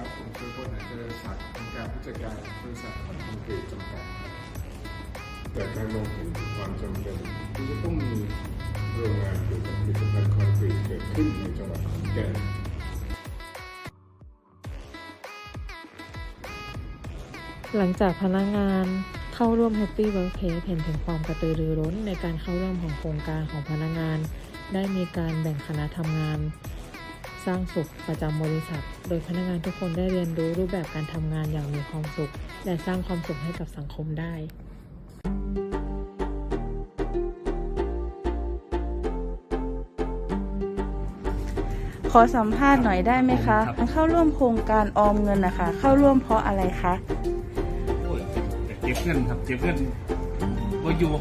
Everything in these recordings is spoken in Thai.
ครับผมชื่อพลนายเจริญศักดิ์เป็นการผู้จัดการบริษัทคอนกรีตจำกัดครับเกิดการมองเห็นถึงความจำเป็นที่จะต้องมีโรงงานเกี่ยวกับผลิตภัณฑ์คอนกรีตเกิดขึ้นในจังหวัดขอนแก่นหลังจากพนักงานเข้าร่วม Happy Workplace เห็นถึงความกระตือรือร้นในการเข้าร่วมของโครงการของพนักงาน ได้มีการแบ่งคณะทำงาน สร้างสุขประจำบริษัท โดยพนักงานทุกคนได้เรียนรู้รูปแบบการทำงานอย่างมีความสุข และสร้างความสุขให้กับสังคมได้ขอสัมภาษณ์หน่อยได้ไหมคะครับเข้าร่วมโครงการออมเงินนะคะ เข้าร่วมเพราะอะไรคะโอ้ยแต่เก็บเงินครับ เก็บเงินว่าอยู่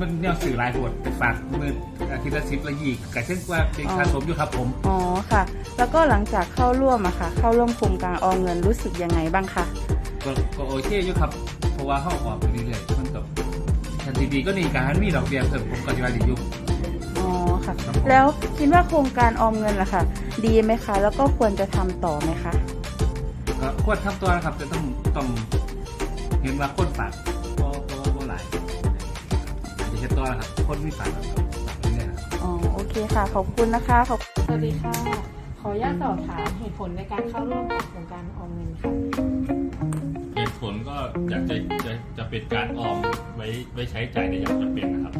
มันแนวสื่อหลายบทไปฝากมืออาทิตย์ละสิบละยี่กะเช่นว่าเป็นค่าสมอยู่ครับผม อ๋อค่ะ แล้วก็หลังจากเข้าร่วมอะค่ะ เข้าร่วมโครงการออมเงินรู้สึกยังไงบ้างคะก็ก็โอเคอยู่ครับ เพราะว่าเข้าออกไปเรื่อยๆมันกับทันทีดีก็นี่การมีดอกเบี้ยเพิ่มผมก็จะว่าดีอยู่อ๋อค่ะครับผมแล้วคิดว่าโครงการออมเงินล่ะค่ะ ดีไหมคะ แล้วก็ควรจะทำต่อไหมคะก็ควรทำตัวนะครับจะต้องต้องเห็นว่าคนฝากก็ก็ก็หลาย จะเช็ดตัวนะครับคนไม่ฝากครับฝากไปเรื่อยๆครับอ๋อโอเคค่ะ ขอบคุณนะคะขอบสวัสดีค่ะ ขออนุญาตสอบถามเหตุผลในการเข้าร่วมโครงการออมเงินค่ะ เหตุผลก็อยากจะจะจะเป็นการออมไว้ไว้ใช้จ่ายในยามจำเป็นนะครับ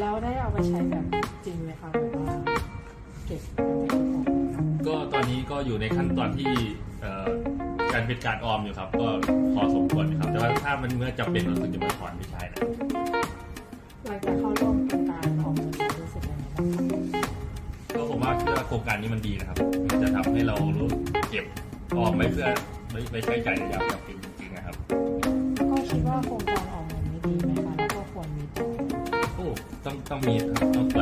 แล้วได้เอาไปใช้แบบจริงไหมคะแบบว่าเก็บเงินจากที่ออมก็ตอนนี้ก็อยู่ในขั้นตอนที่เอ่อการเป็นการออมอยู่ครับ ก็พอสมควรอยู่ครับ แต่ว่าถ้ามันเมื่อจำเป็นเราถึงจะมาถอนไม่ใช่นะหลั งจากเข้าร่วมโครงการออมเงินรู้สึกยังไงบ้างคะก็ผมว่าเชื่อโครงการนี้มันดีนะครับ มันจะทำให้เรารู้เก็บออมไว้เพื่อไว้ไว้ใช้จ่ายในยามจำเป็นจริงๆนะครับ ก็คิดว่าโครงการออมเงินนี้ดีไหมคะแล้วก็ควรมีต่อ โอ้ต้องต้องมีครับต้องควร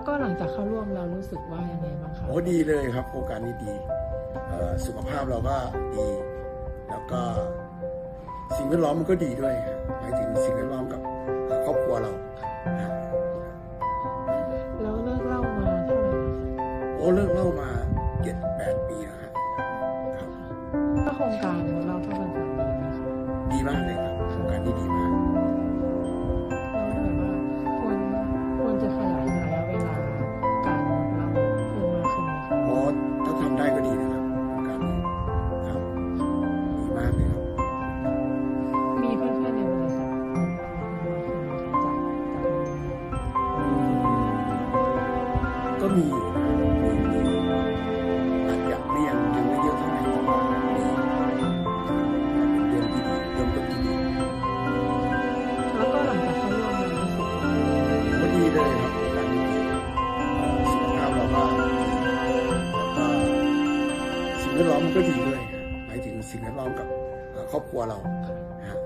แล้วก็หลังจากเข้าร่วมเรารู้สึกว่ายังไงบ้างคะโอ้ดีเลยครับ โครงการนี้ดีเอ่อสุขภาพเราก็ดี แล้วก็สิ่งแวดล้อมมันก็ดีด้วยครับหมายถึงสิ่งแวดล้อมกับเอ่อครอบครัวเราครับแล้วเลิกเหล่ามาเท่าไหร่นะคะโอ้เลิกเล่ามาเจ็ดแปดปีแล้วครับครับถ้าโครงการเราเท่ากันสามดีนะคะดีมากเลยครับโครงการนี้ดีมาก มีอยู่นะครับมีมีอาจจะไม่ยังยังไม่เยอะเท่าไหร่แต่ว่ามีเป็นเรื่องที่ดีเริ่มต้นที่ดีแล้วก็หลังจากเข้าร่วมเรารู้สึกก็ดีเลยครับการดีเอ่สุขภาพเราก็ดีแล้วก็สิ่งแวดล้อมมันก็ดีด้วยหมายถึงสิ่งแวดล้อมกับครอบครัวเราฮะ